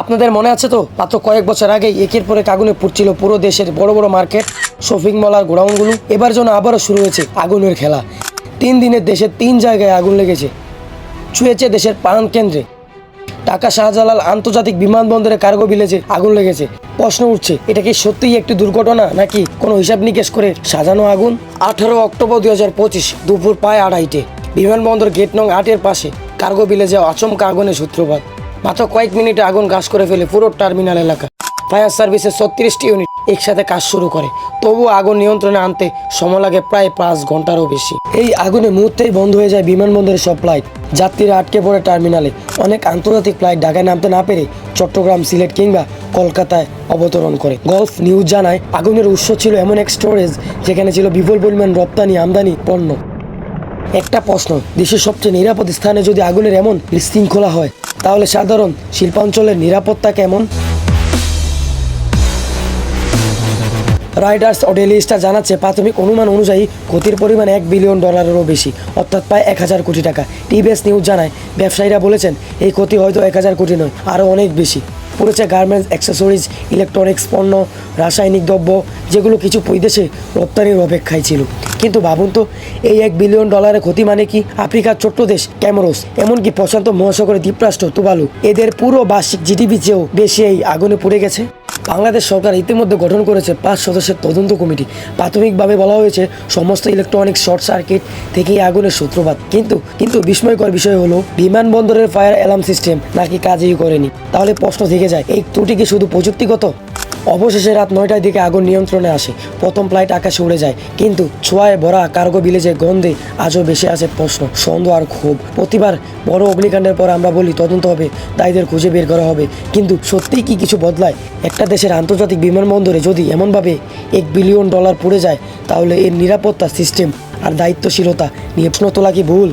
আপনাদের মনে আছে তো? মাত্র কয়েক বছর আগে একের পরে আগুনে পুড়ছিল পুরো দেশের বড় বড় মার্কেট, শপিং মল আর গোডাউনগুলো। এবার যেন আবারও শুরু হয়েছে আগুনের খেলা। তিন দিনের দেশের তিন জায়গায় আগুন লেগেছে। ছুঁয়েছে দেশের প্রাণ কেন্দ্রে। ঢাকা শাহজালাল আন্তর্জাতিক বিমানবন্দরে কার্গো ভিলেজে আগুন লেগেছে। প্রশ্ন উঠছে, এটা কি সত্যিই একটি দুর্ঘটনা নাকি কোনো হিসাব নিকেশ করে সাজানো আগুন? আঠারো অক্টোবর দুই হাজার পঁচিশ, দুপুর পায় আড়াইটে। বিমানবন্দর গেট নং আটের পাশে কার্গো ভিলেজে আচমকা আগুনের সূত্রপাত। মাত্র কয়েক মিনিটে আগুন গাছ করে ফেলে পুরো টার্মিনাল এলাকা। ফায়ার সার্ভিসের ছত্রিশটি ইউনিট একসাথে কাজ শুরু করে। তবুও আগুন নিয়ন্ত্রণে আনতে সময় লাগে প্রায় পাঁচ ঘন্টারও বেশি। এই আগুনে মুহূর্তেই বন্ধ হয়ে যায় বিমানবন্দরের সব ফ্লাইট। যাত্রীরা আটকে পড়ে টার্মিনালে। অনেক আন্তর্জাতিক ফ্লাইট ঢাকায় নামতে না পেরে চট্টগ্রাম, সিলেট কিংবা কলকাতায় অবতরণ করে। গলফ নিউজ জানায়, আগুনের উৎস ছিল এমন এক স্টোরেজ যেখানে ছিল বিপুল পরিমাণ রপ্তানি, আমদানি, পণ্য। একটা প্রশ্ন, দেশের সবচেয়ে নিরাপদ স্থানে যদি আগুনের এমন বিশৃঙ্খলা হয় তাহলে সাধারণ শিল্পাঞ্চলের নিরাপত্তা কেমন? রাইডার্স ডেলি জানাচ্ছে, প্রাথমিক অনুমান অনুযায়ী ক্ষতির পরিমাণ এক বিলিয়ন ডলারেরও বেশি, অর্থাৎ প্রায় এক হাজার কোটি টাকা। টিভিএস নিউজ জানায়, ব্যবসায়ীরা বলেছেন, এই ক্ষতি হয়তো এক হাজার কোটি নয়, আরও অনেক বেশি। পড়েছে গার্মেন্টস অ্যাক্সেসরিজ ইলেকট্রনিক্স পণ্য, রাসায়নিক দ্রব্য, যেগুলো কিছু বিদেশে রপ্তানির অপেক্ষায় ছিল। কিন্তু ভাবুন তো, এই এক বিলিয়ন ডলারের ক্ষতি মানে কি? আফ্রিকার ছোট্ট দেশ, ক্যামেরোস, এমনকি প্রশান্ত মহাসাগরের দ্বীপরাষ্ট্র, তুবালু। এদের পুরো বার্ষিক জিডিপি চেয়েও বেশি এই আগুনে পুড়ে গেছে। বাংলাদেশ সরকার ইতিমধ্যে গঠন করেছে পাঁচ সদস্যের তদন্ত কমিটি। প্রাথমিকভাবে বলা হয়েছে, সমস্ত ইলেকট্রনিক শর্ট সার্কিট থেকেই আগুনের সূত্রপাত। কিন্তু কিন্তু বিস্ময়কর বিষয় হলো, বিমানবন্দরের ফায়ার অ্যালার্ম সিস্টেম নাকি কাজই করেনি। তাহলে প্রশ্ন থেকে যায়, এই ত্রুটি কি শুধু প্রযুক্তিগত? অবশেষে রাত নয়টার দিকে আগুন নিয়ন্ত্রণে আসে। প্রথম ফ্লাইট আকাশে উড়ে যায়, কিন্তু ছোঁয়ায় ভরা কার্গো ভিলেজে গন্ধে আজও বেশি আছে প্রশ্ন, সন্দেহ আর ক্ষোভ। প্রতিবার বড় অগ্নিকাণ্ডের পর আমরা বলি, তদন্ত হবে, দায়ীদের খুঁজে বের করা হবে। কিন্তু সত্যিই কি কিছু বদলায়? একটা দেশের আন্তর্জাতিক বিমানবন্দরে যদি এমনভাবে এক বিলিয়ন ডলার পড়ে যায়, তাহলে এর নিরাপত্তা সিস্টেম আর দায়িত্বশীলতা নিয়ে প্রশ্ন তোলা কি ভুল?